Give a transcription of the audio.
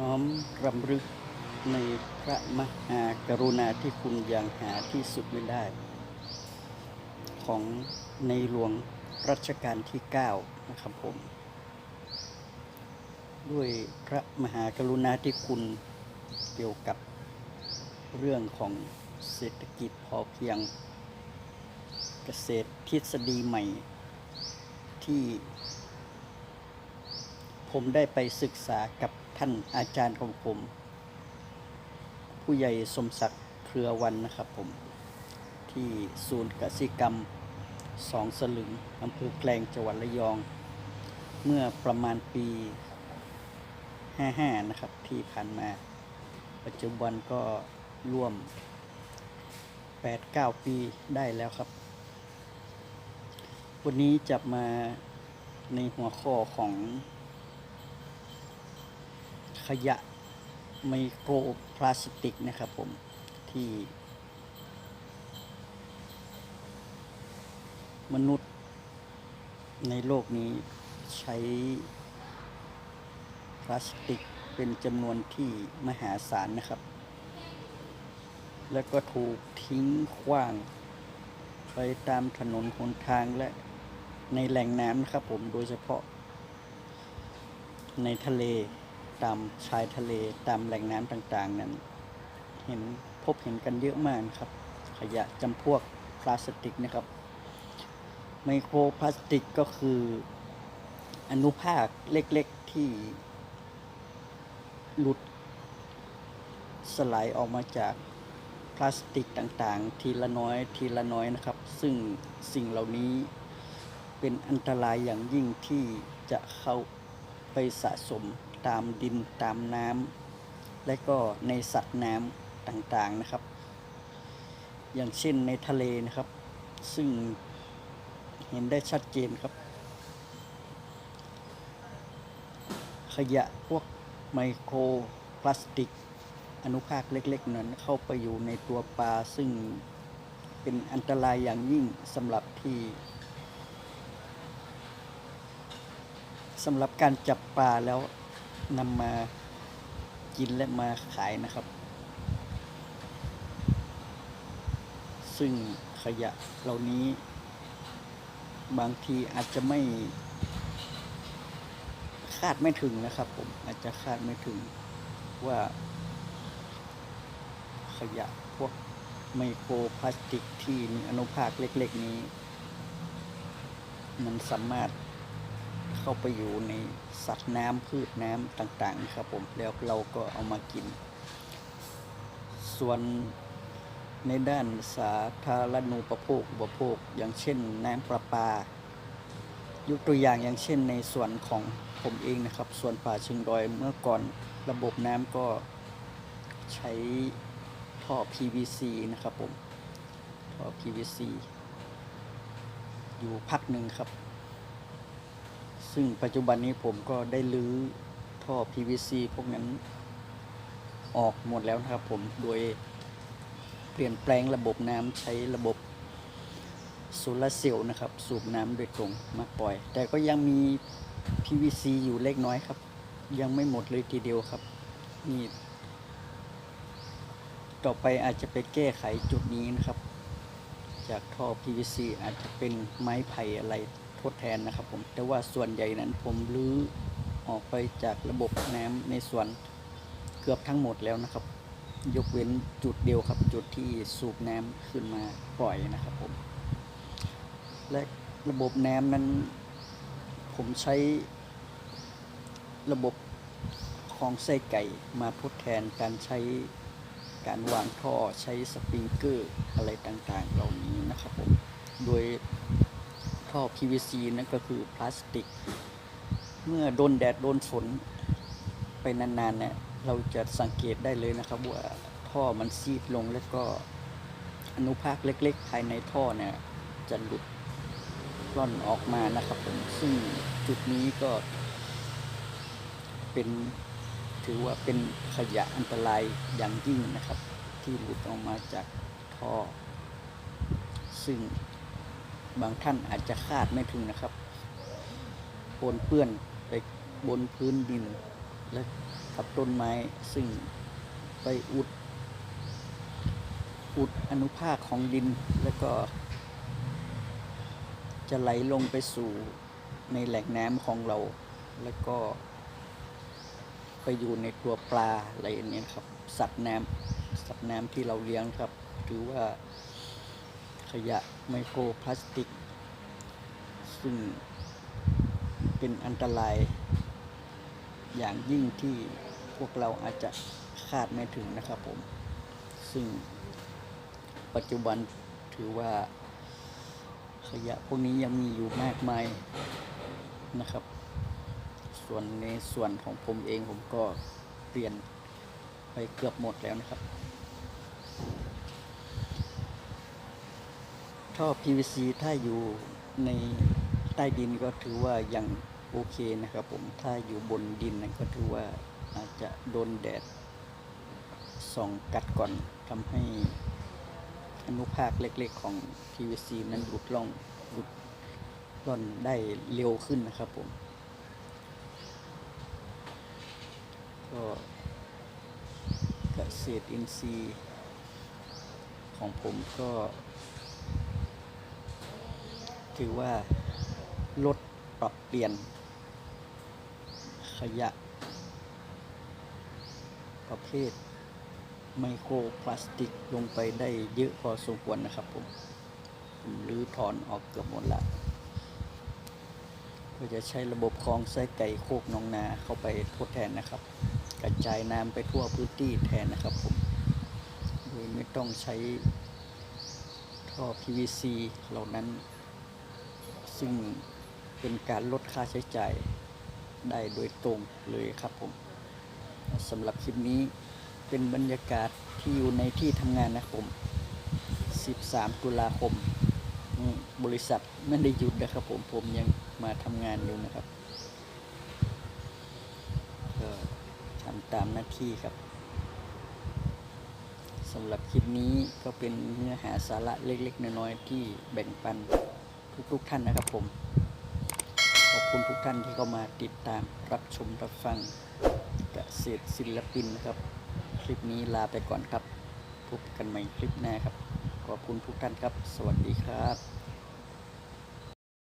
น้อมรำลึกในพระมหากรุณาธิคุณอย่างหาที่สุดไม่ได้ ของในหลวงรัชกาลที่ 9 นะครับผม ด้วยพระมหากรุณาธิคุณเกี่ยวกับเรื่องของเศรษฐกิจพอเพียง เกษตรทฤษฎีใหม่ที่ ผมได้ไปศึกษากับท่านอาจารย์ของผม ผู้ใหญ่สมศักดิ์เครือวันนะครับผม ที่ศูนย์กสิกรรมสองสลึงอำเภอแกลงจังหวัดระยอง เมื่อประมาณปี 55 นะครับ ที่ผ่านมา ปัจจุบันก็ร่วม 8-9 ปีได้แล้วครับ วันนี้จะมาในหัวข้อของ ขยะไมโครพลาสติกนะครับผมที่ มนุษย์ในโลกนี้ใช้พลาสติกเป็นจำนวนที่มหาศาลนะครับ แล้วก็ถูกทิ้งขว้าง ไปตามถนนหนทางและในแหล่งน้ำนะครับผมโดยเฉพาะในทะเล ตามชายทะเลตามแหล่งน้ำต่างๆ นั้น เห็นพบเห็นกันเยอะมากครับ ขยะจำพวกพลาสติกนะครับ ไมโครพลาสติกก็คืออนุภาคเล็กๆที่หลุดสลายออกมาจากพลาสติกต่างๆ ทีละน้อยทีละน้อยนะครับ ซึ่งสิ่งเหล่านี้เป็นอันตรายอย่างยิ่งที่จะเข้าไปสะสม ตามดินตามน้ำและก็ในสัตว์น้ำต่างๆนะครับ อย่างเช่นในทะเลนะครับ ซึ่งเห็นได้ชัดเจนครับ ขยะพวกไมโครพลาสติก อนุภาคเล็กๆ นั้นเข้าไปอยู่ในตัวปลาซึ่งเป็นอันตรายอย่างยิ่งสำหรับที่สำหรับการจับปลาแล้ว นำมากินและมาขายนะครับ ซึ่งขยะเหล่านี้ บางทีอาจจะไม่ คาดไม่ถึงนะครับ ผมอาจจะคาดไม่ถึงว่า ขยะพวกไมโครพลาสติกที่มีอนุภาคเล็ก ๆ นี้ มันสามารถ เข้าไปอยู่ในสัตว์น้ำพืชน้ำต่างๆ ครับผมแล้วเราก็เอามากิน ส่วนในด้านสาธารณูปโภคอุปโภค อย่างเช่นน้ำประปายกตัวอย่างอย่างเช่นในส่วนของผมเองนะครับ ส่วนป่าเชิงดอยเมื่อก่อนระบบน้ำก็ใช้ท่อ PVC นะครับผม ท่อ PVC อยู่พักหนึ่งครับ ซึ่งปัจจุบันนี้ผมก็ได้ลื้อท่อ PVC พวกนั้นออกหมดแล้วนะครับผมโดยเปลี่ยนแปลงระบบน้ำใช้ระบบโซลาร์เซลล์นะครับ สูบน้ำโดยตรงมาปล่อย แต่ก็ยังมี PVC อยู่เล็กน้อยครับ ยังไม่หมดเลยทีเดียวครับนี่ต่อไปอาจจะไปแก้ไขจุดนี้นะครับ จากท่อ PVC อาจจะเป็นไม้ไผ่อะไร ทดแทนนะครับผมแต่ว่าส่วนใหญ่นั้นผมรื้อออกไปจากระบบน้ำในส่วนเกือบทั้งหมดแล้วนะครับ ยกเว้นจุดเดียวครับจุดที่สูบน้ำขึ้นมาปล่อยนะครับผม และระบบน้ำนั้น ผมใช้ระบบของไส้ไก่มาทดแทนการใช้การวางท่อใช้สปริงเกอร์อะไรต่างๆ เหล่านี้นะครับผม โดย ท่อ PVC นั่นก็คือพลาสติก เมื่อโดนแดดโดนฝนไปนานๆเนี่ยเราจะสังเกตได้เลยนะครับว่าท่อมันซีดลงแล้วก็อนุภาคเล็ก ๆ ภายในท่อเนี่ยจะหลุดร่อนออกมานะครับผมซึ่งจุดนี้ก็เป็นถือว่าเป็นขยะอันตรายอย่างยิ่งนะครับ ที่หลุดออกมาจากท่อซึ่ง บางท่านอาจจะคาดไม่ถึงนะครับปนเปื้อนไปบนพื้นดิน และกับต้นไม้ซึ่งไปอุด อุดอนุภาคของดินแล้วก็ จะไหลลงไปสู่ในแหล่งน้ำของเรา แล้วก็ ไปอยู่ในตัวปลาอะไรอย่างนี้ครับ สัตว์น้ำสัตว์น้ำที่เราเลี้ยงครับหรือว่า ขยะไมโครพลาสติก ซึ่งเป็นอันตราย อย่างยิ่งที่พวกเราอาจจะคาดไม่ถึงนะครับผม ซึ่งปัจจุบันถือว่าขยะพวกนี้ยังมีอยู่มากมายนะครับ ส่วนในส่วนของผมเองผมก็เปลี่ยนไปเกือบหมดแล้วนะครับ ท่อ PVC ถ้าอยู่ในใต้ดินก็ถือว่ายังโอเคนะครับผม ถ้าอยู่บนดินนั้นก็ถือว่าอาจจะโดนแดดส่องกัดก่อนทำให้อนุภาคเล็กๆของ PVC นั้นหลุดล่องหลุดล่อนได้เร็วขึ้นนะครับผม ก็เกษตรอินทรีย์ของผมก็ ถือว่า ลดปรับเปลี่ยน ขยะ ประเภท ไมโครพลาสติกลงไปได้เยอะพอสมควรนะครับผมผมรื้อถอนออกเกือบหมดละก็จะใช้ระบบคลองไส้ไก่โคกหนองนาเข้าไปทดแทนนะครับ กระจายน้ำไปทั่วพื้นที่แทนนะครับผมโดยไม่ต้องใช้ท่อ PVC เหล่านั้น ซึ่งเป็นการลดค่าใช้จ่ายได้โดยตรงเลยครับผมสำหรับคลิปนี้เป็นบรรยากาศที่อยู่ในที่ทำงานนะครับผม 13 ตุลาคมอืมบริษัทไม่ได้หยุดนะครับผม ผมยังมาทำงานอยู่นะครับ ก็ทำตามหน้าที่ครับสำหรับคลิปนี้ก็เป็นเนื้อหาสาระเล็กๆ น้อยๆ ที่แบ่งปัน ทุกๆท่านนะครับผม ขอบคุณทุกท่านที่เข้ามาติดตามรับชมรับฟังเกษตรศิลปินนะครับ คลิปนี้ลาไปก่อนครับ พบกันใหม่คลิปหน้าครับ ขอบคุณทุกท่านครับ สวัสดีครับ